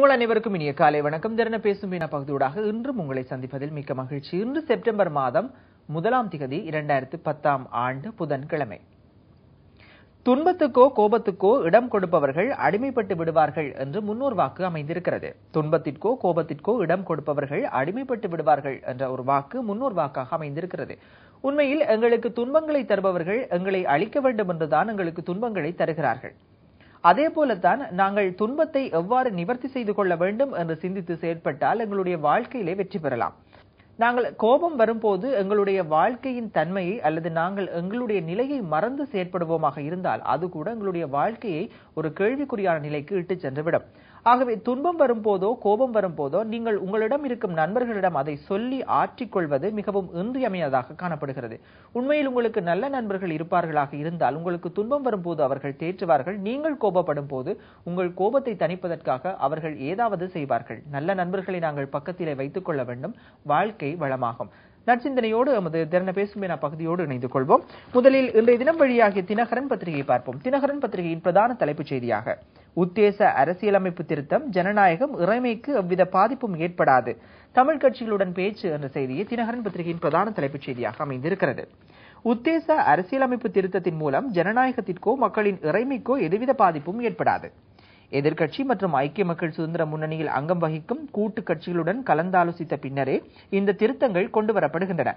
உங்கள் அனைவருக்கும் இனிய காலை வணக்கம். திறன பேசும் வீணா பகுதியூடாக இன்றும் உங்களை சந்திப்பதில் மிக்க மகிழ்ச்சி. இன்று செப்டம்பர் மாதம் முதலாம் திகதி இரண்டாயிரத்து பத்தாம் ஆண்டு புதன்கிழமை. துன்பத்துக்கோ கோபத்துக்கோ இடம் கொடுப்பவர்கள் அடிமைப்பட்டு விடுவார்கள் என்று முன்னோர் வாக்கு அமைந்திருக்கிறது. துன்பத்திற்கோ கோபத்திற்கோ இடம் கொடுப்பவர்கள் அடிமைப்பட்டு விடுவார்கள் என்ற ஒரு வாக்கு முன்னோர் வாக்காக அமைந்திருக்கிறது. உண்மையில் எங்களுக்கு துன்பங்களை தருபவர்கள் எங்களை அழிக்க வேண்டும் என்றுதான் எங்களுக்கு துன்பங்களை தருகிறார்கள். அதே போலத்தான் நாங்கள் துன்பத்தை எவ்வாறு நிவர்த்தி செய்து கொள்ள வேண்டும் என்று சிந்தித்து செயற்பட்டால் எங்களுடைய வாழ்க்கையிலே வெற்றி பெறலாம். நாங்கள் கோபம் வரும்போது எங்களுடைய வாழ்க்கையின் தன்மையை அல்லது நாங்கள் எங்களுடைய நிலையை மறந்து செயற்படுவோமாக இருந்தால் அது கூட எங்களுடைய வாழ்க்கையை ஒரு கேள்விக்குறியான நிலைக்கு இட்டு சென்றுவிடும். ஆகவே துன்பம் வரும்போதோ கோபம் வரும்போதோ நீங்கள் உங்களிடம் இருக்கும் நண்பர்களிடம் அதை சொல்லி ஆற்றிக்கொள்வது மிகவும் இன்றியமையாதாக காணப்படுகிறது. உண்மையில் உங்களுக்கு நல்ல நண்பர்கள் இருப்பார்களாக இருந்தால் உங்களுக்கு துன்பம் வரும்போது அவர்கள் தேற்றுவார்கள் நீங்கள் கோபப்படும் போது உங்கள் கோபத்தை தணிப்பதற்காக அவர்கள் ஏதாவது செய்வார்கள். நல்ல நண்பர்களை நாங்கள் பக்கத்திலே வைத்துக் கொள்ள வேண்டும். வாழ்க்கை வளமாகும். நற்சிந்தனையோடு நமது திறன பேசும் என பகுதியோடு இணைந்து கொள்வோம் முதலில் இன்றைய தினம் வழியாகிய தினகரன் பத்திரிகையை பார்ப்போம். தினகரன் பத்திரிகையின் பிரதான தலைப்புச் செய்தியாக உத்தேச அரசியலமைப்பு திருத்தம் ஜனநாயகம் இறைமைக்கு எவ்வித பாதிப்பும் ஏற்படாது தமிழ் கட்சிகளுடன் பேச்சு என்ற செய்தியை தினகரன் பத்திரிகையின் பிரதான தலைப்புச் செய்தியாக அமைந்திருக்கிறது. உத்தேச அரசியலமைப்பு திருத்தத்தின் மூலம் ஜனநாயகத்திற்கோ மக்களின் இறைமைக்கோ எதுவித பாதிப்பும் ஏற்படாது. எதிர்க்கட்சி மற்றும் ஐக்கிய மக்கள் சுதந்திர முன்னணியில் அங்கம் வகிக்கும் கூட்டு கட்சிகளுடன் கலந்தாலோசித்த பின்னரே இந்த திருத்தங்கள் கொண்டுவரப்படுகின்றன.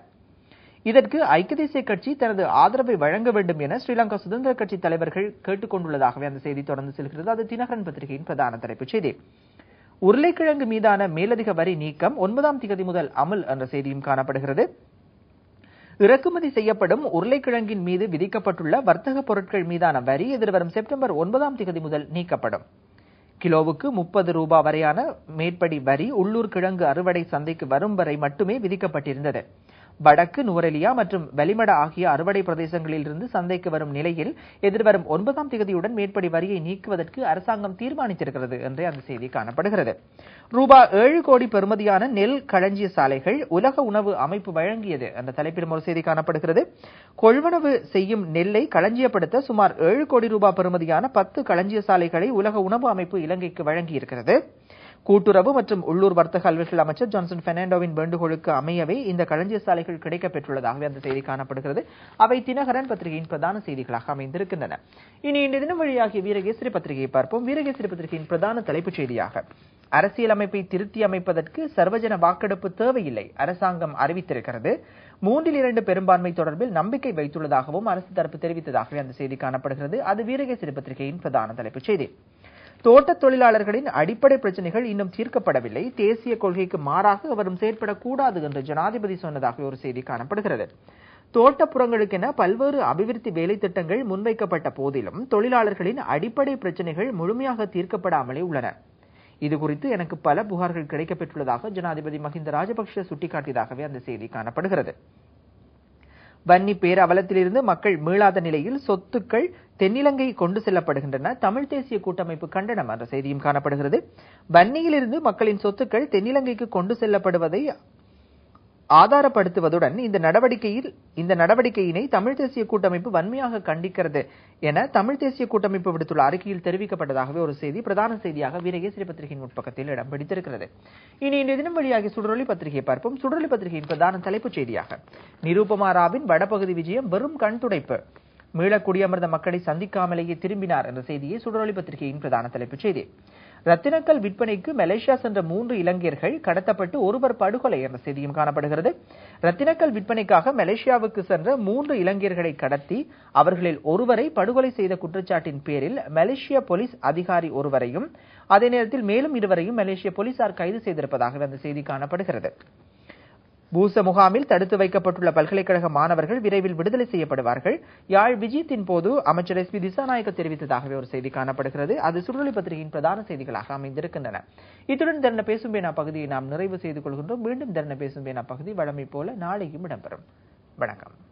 இதற்கு ஐக்கிய தேசிய கட்சி தனது ஆதரவை வழங்க வேண்டும் என ஸ்ரீலங்கா சுதந்திர கட்சி தலைவர்கள் கேட்டுக் கொண்டுள்ளதாகவே அந்த செய்தி தொடர்ந்து செல்கிறது. அது தினகரன் பத்திரிகையின் பிரதான தலைப்புச் செய்தி. உருளைக்கிழங்கு மீதான மேலதிக வரி நீக்கம் ஒன்பதாம் திகதி முதல் அமல் என்ற செய்தியும் காணப்படுகிறது. இறக்குமதி செய்யப்படும் உருளைக்கிழங்கின் மீது விதிக்கப்பட்டுள்ள வர்த்தக பொருட்கள் மீதான வரி எதிர்வரும் செப்டம்பர் ஒன்பதாம் திகதி முதல் நீக்கப்படும். கிலோவுக்கு முப்பது ரூபாய் வரையான மேற்படி வரி உள்ளூர் கிழங்கு அறுவடை சந்தைக்கு வரும் வரை மட்டுமே விதிக்கப்பட்டிருந்தது. வடக்கு நுவரெலியா மற்றும் வெளிமட ஆகிய அறுவடை பிரதேசங்களில் இருந்து சந்தைக்கு வரும் நிலையில் எதிர்வரும் ஒன்பதாம் தேதியுடன் மேற்படி வரியை நீக்குவதற்கு அரசாங்கம் தீர்மானித்திருக்கிறது என்றே அந்த செய்தி காணப்படுகிறது. ரூபாய் ஏழு கோடி பெறுமதியான நெல் களஞ்சிய சாலைகள் உலக உணவு அமைப்பு வழங்கியது என்ற தலைப்பிலும் ஒரு செய்தி காணப்படுகிறது. கொள்வனவு செய்யும் நெல்லை களஞ்சியப்படுத்த சுமார் ஏழு கோடி ரூபாய் பெறுமதியான பத்து களஞ்சிய சாலைகளை உலக உணவு அமைப்பு இலங்கைக்கு வழங்கியிருக்கிறது. கூட்டுறவு மற்றும் உள்ளூர் வர்த்தக அலுவல்கள் அமைச்சர் ஜான்சன் பெர்னாண்டோவின் வேண்டுகோளுக்கு அமையவே இந்த களஞ்சிய சாலைகள் கிடைக்கப் பெற்றுள்ளதாகவே அந்த செய்தி காணப்படுகிறது. அவை தினகரன் பத்திரிகையின் பிரதான செய்திகளாக அமைந்திருக்கின்றன. இனி இன்றைய தினம் வழியாகிய வீரகேசரி பத்திரிகையை பார்ப்போம். வீரகேசரி பத்திரிகையின் பிரதான தலைப்புச் செய்தியாக அரசியலமைப்பை திருத்தி அமைப்பதற்கு சர்வஜன வாக்கெடுப்பு தேவையில்லை அரசாங்கம் அறிவித்திருக்கிறது. மூன்றில் இரண்டு பெரும்பான்மை தொடர்பில் நம்பிக்கை வைத்துள்ளதாகவும் அரசு தரப்பு தெரிவித்ததாகவே அந்த செய்தி காணப்படுகிறது. அது வீரகேசரி பத்திரிகையின் பிரதான தலைப்புச் செய்தி. தோட்டத் தொழிலாளர்களின் அடிப்படை பிரச்சனைகள் இன்னும் தீர்க்கப்படவில்லை. தேசிய கொள்கைக்கு மாறாக அவரும் செயற்படக்கூடாது என்று ஜனாதிபதி சொன்னதாக ஒரு செய்தி காணப்படுகிறது. தோட்டப்புறங்களுக்கென பல்வேறு அபிவிருத்தி வேலை திட்டங்கள் முன்வைக்கப்பட்ட போதிலும் தொழிலாளர்களின் அடிப்படை பிரச்சனைகள் முழுமையாக தீர்க்கப்படாமலே உள்ளன. இது குறித்து எனக்கு பல புகார்கள் கிடைக்கப்பெற்றுள்ளதாக ஜனாதிபதி மஹிந்த ராஜபக்ஷ சுட்டிக்காட்டியதாகவே அந்த செய்தி காணப்படுகிறது. வன்னி பேரவலத்திலிருந்து மக்கள் மீளாத நிலையில் சொத்துக்கள் தென்னிலங்கை கொண்டு செல்லப்படுகின்றன. தமிழ் தேசிய கூட்டமைப்பு கண்டனம் என்ற செய்தியும் காணப்படுகிறது. வன்னியிலிருந்து மக்களின் சொத்துக்கள் தென்னிலங்கைக்கு கொண்டு செல்லப்படுவதை ஆதாரப்படுத்துவதுடன் இந்த நடவடிக்கையில் இந்த நடவடிக்கையினை தமிழ் தேசிய கூட்டமைப்பு வன்மையாக கண்டிக்கிறது என தமிழ் தேசிய கூட்டமைப்பு விடுத்துள்ள அறிக்கையில் தெரிவிக்கப்பட்டதாகவே ஒரு செய்தி பிரதான செய்தியாக வீரகேசரி பத்திரிகையின் உட்பக்கத்தில் இடம் பிடித்திருக்கிறது. இனி இன்றைய தினம் வழியாகி சுடரொலி பத்திரிகையை பார்ப்போம். சுடரொலி பத்திரிகையின் பிரதான தலைப்புச் செய்தியாக நிரூபமா ராவின் வடபகுதி விஜயம் வெறும் கண் துடைப்பு. மீள குடியமர்ந்த மக்களை சந்திக்காமலேயே திரும்பினார் என்ற செய்தியை சுடரொலி பத்திரிகையின் பிரதான தலைப்புச் செய்தி. ரத்தினக்கல் விற்பனைக்கு மலேசியா சென்ற மூன்று இலங்கையர்கள் கடத்தப்பட்டு ஒருவர் படுகொலை என்ற செய்தியும் காணப்படுகிறது. ரத்தினக்கல் விற்பனைக்காக மலேசியாவுக்கு சென்ற மூன்று இலங்கையர்களை கடத்தி அவர்களில் ஒருவரை படுகொலை செய்த குற்றச்சாட்டின் பேரில் மலேசிய போலீஸ் அதிகாரி ஒருவரையும் அதே நேரத்தில் மேலும் இருவரையும் மலேசிய போலீசார் கைது செய்திருப்பதாக அந்த செய்தி காணப்படுகிறது. பூச முகாமில் தடுத்து வைக்கப்பட்டுள்ள பல்கலைக்கழக மாணவர்கள் விரைவில் விடுதலை செய்யப்படுவார்கள். யாழ் விஜயத்தின் போது அமைச்சர் எஸ் பி திசாநாயக்க தெரிவித்ததாகவே ஒரு செய்தி காணப்படுகிறது. அது சுடுதலை பத்திரிகையின் பிரதான செய்திகளாக அமைந்திருக்கின்றன. இத்துடன் தர்ண பேசும் பேனா பகுதியை நாம் நிறைவு செய்து கொள்கின்றோம். மீண்டும் தர்ண பேசும் பேனா பகுதி வழமை போல நாளையும் இடம்பெறும். வணக்கம்.